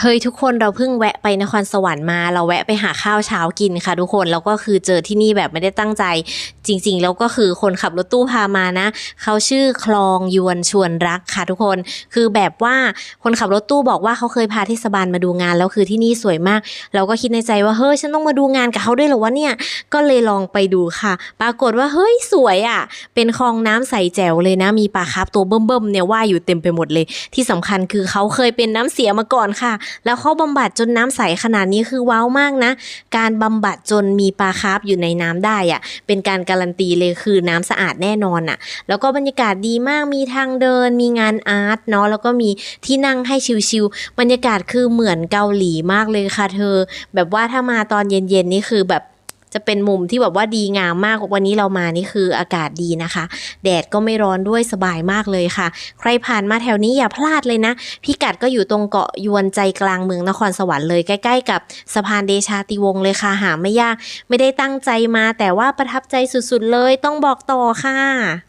เฮ้ยทุกคนเราเพิ่งแวะไปนครสวรรค์มา เราแวะไปหาข้าวเช้ากินค่ะ ทุกคนแล้วก็คือเจอที่นี่แบบไม่ได้ตั้งใจ จริง ๆ แล้วก็คือคนขับรถตู้พามานะ เขาชื่อคลองยวนชวนรักค่ะ ทุกคนคือแบบว่าคนขับรถตู้บอกว่าเขาเคยพาเทศบาลมาดูงานแล้วคือที่นี่สวยมาก เราก็คิดในใจว่าเฮ้ยฉันต้องมาดูงานกับเขาด้วยเหรอวะเนี่ยก็เลยลองไปดูค่ะ ปรากฏว่าเฮ้ยสวยอะ เป็นคลองน้ำใสแจ๋วเลยนะ มีปลาคาร์ฟตัวเบิ่มๆเนี่ยว่ายอยู่เต็มไปหมดเลย ที่สำคัญคือเขาเคยเป็นน้ำเสียมาก่อนค่ะแล้วเขาบำบัดจนน้ำใสขนาดนี้คือว้าวมากนะ การบำบัดจนมีปลาคาร์ฟอยู่ในน้ำได้อะเป็นการการันตีเลยคือน้ำสะอาดแน่นอนอะแล้วก็บรรยากาศดีมากมีทางเดิน มีงานอาร์ตเนาะแล้วก็มีที่นั่งให้ชิลๆบรรยากาศคือเหมือนเกาหลีมากเลยค่ะเธอ แบบว่าถ้ามาตอนเย็นๆนี่คือแบบ จะเป็นมุมที่แบบว่าดีงามมากวันนี้เรามานี่คืออากาศดีนะคะ แดดก็ไม่ร้อนด้วยสบายมากเลยค่ะ ใครผ่านมาแถวนี้อย่าพลาดเลยนะ พิกัดก็อยู่ตรงเกาะยวนใจกลางเมืองนครสวรรค์เลยใกล้ๆ กับสะพานเดชาติวงเลยค่ะหาไม่ยาก ไม่ได้ตั้งใจมาแต่ว่าประทับใจสุดๆเลยต้องบอกต่อค่ะ